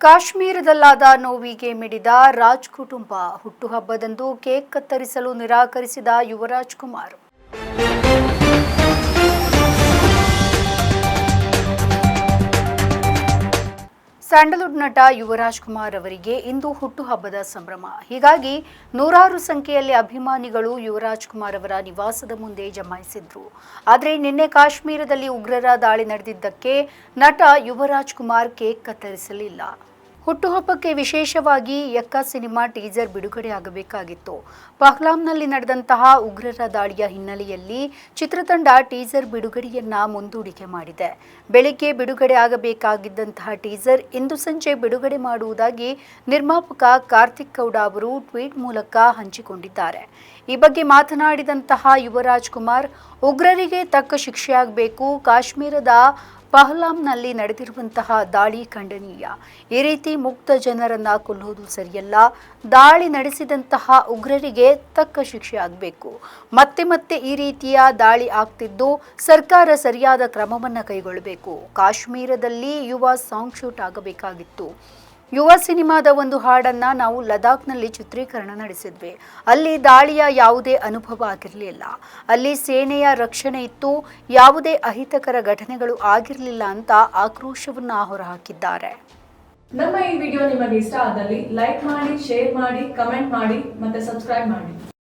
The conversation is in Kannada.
ಕಾಶ್ಮೀರದಲ್ಲಾದ ನೋವಿಗೆ ಮಿಡಿದ ರಾಜ್ ಕುಟುಂಬ ಹುಟ್ಟುಹಬ್ಬದಂದು ಕೇಕ್ ಕತ್ತರಿಸಲು ನಿರಾಕರಿಸಿದ ಯುವರಾಜ್ ಕುಮಾರ್. ಸ್ಯಾಂಡಲ್ವುಡ್ ನಟ ಯುವರಾಜ್ ಕುಮಾರ್ ಅವರಿಗೆ ಇಂದು ಹುಟ್ಟುಹಬ್ಬದ ಸಂಭ್ರಮ. ಹೀಗಾಗಿ ನೂರಾರು ಸಂಖ್ಯೆಯಲ್ಲಿ ಅಭಿಮಾನಿಗಳು ಯುವರಾಜ್ ಕುಮಾರ್ ಅವರ ನಿವಾಸದ ಮುಂದೆ ಜಮಾಯಿಸಿದ್ರು. ಆದರೆ ನಿನ್ನೆ ಕಾಶ್ಮೀರದಲ್ಲಿ ಉಗ್ರರ ದಾಳಿ ನಡೆದಿದ್ದಕ್ಕೆ ನಟ ಯುವರಾಜ್ ಕುಮಾರ್ ಕೇಕ್ ಕತ್ತರಿಸಲಿಲ್ಲ. ಹುಟ್ಟುಹಬ್ಬಕ್ಕೆ ವಿಶೇಷವಾಗಿ ಯಕ್ಕ ಸಿನಿಮಾ ಟೀಸರ್ ಬಿಡುಗಡೆಯಾಗಬೇಕಾಗಿತ್ತು. ಪಹ್ಲಾಂನಲ್ಲಿ ನಡೆದಂತಹ ಉಗ್ರರ ದಾಳಿಯ ಹಿನ್ನೆಲೆಯಲ್ಲಿ ಚಿತ್ರತಂಡ ಟೀಸರ್ ಬಿಡುಗಡೆಯನ್ನ ಮುಂದೂಡಿಕೆ ಮಾಡಿದೆ. ಬೆಳಿಗ್ಗೆ ಬಿಡುಗಡೆ ಆಗಬೇಕಾಗಿದ್ದಂತಹ ಟೀಸರ್ ಇಂದು ಸಂಜೆ ಬಿಡುಗಡೆ ಮಾಡುವುದಾಗಿ ನಿರ್ಮಾಪಕ ಕಾರ್ತಿಕ್ ಗೌಡ ಅವರು ಟ್ವೀಟ್ ಮೂಲಕ ಹಂಚಿಕೊಂಡಿದ್ದಾರೆ. ಈ ಬಗ್ಗೆ ಮಾತನಾಡಿದಂತಹ ಯುವರಾಜ್ ಕುಮಾರ್, ಉಗ್ರರಿಗೆ ತಕ್ಕ ಶಿಕ್ಷೆಯಾಗಬೇಕು, ಕಾಶ್ಮೀರದ ಪಹಲ್ಗಾಮ್ನಲ್ಲಿ ನಡೆದಿರುವಂತಹ ದಾಳಿ ಖಂಡನೀಯ. ಈ ರೀತಿ ಮುಕ್ತ ಜನರನ್ನ ಕೊಲ್ಲುವುದು ಸರಿಯಲ್ಲ. ದಾಳಿ ನಡೆಸಿದಂತಹ ಉಗ್ರರಿಗೆ ತಕ್ಕ ಶಿಕ್ಷೆ ಆಗಬೇಕು. ಮತ್ತೆ ಮತ್ತೆ ಈ ರೀತಿಯ ದಾಳಿ ಆಗ್ತಿದ್ದು ಸರ್ಕಾರ ಸರಿಯಾದ ಕ್ರಮವನ್ನು ಕೈಗೊಳ್ಳಬೇಕು. ಕಾಶ್ಮೀರದಲ್ಲಿ ಯುವ ಸಾಂಗ್ ಶೂಟ್ ಆಗಬೇಕಾಗಿತ್ತು. ಯುವ ಸಿನಿಮಾದ ಒಂದು ಹಾಡನ್ನ ನಾವು ಲದಾಖ್ನಲ್ಲಿ ಚಿತ್ರೀಕರಣ ನಡೆಸಿದ್ವಿ. ಅಲ್ಲಿ ದಾಳಿಯ ಯಾವುದೇ ಅನುಭವ ಆಗಿರಲಿಲ್ಲ. ಅಲ್ಲಿ ಸೇನೆಯ ರಕ್ಷಣೆ ಇತ್ತು, ಯಾವುದೇ ಅಹಿತಕರ ಘಟನೆಗಳು ಆಗಿರಲಿಲ್ಲ ಅಂತ ಆಕ್ರೋಶವನ್ನ ಹೊರಹಾಕಿದ್ದಾರೆ. ನಮ್ಮ ಈ ವಿಡಿಯೋ ನಿಮಗೆ ಇಷ್ಟ ಆದಲ್ಲಿ ಲೈಕ್ ಮಾಡಿ, ಶೇರ್ ಮಾಡಿ, ಕಮೆಂಟ್ ಮಾಡಿ ಮತ್ತೆ ಸಬ್ಸ್ಕ್ರೈಬ್ ಮಾಡಿ.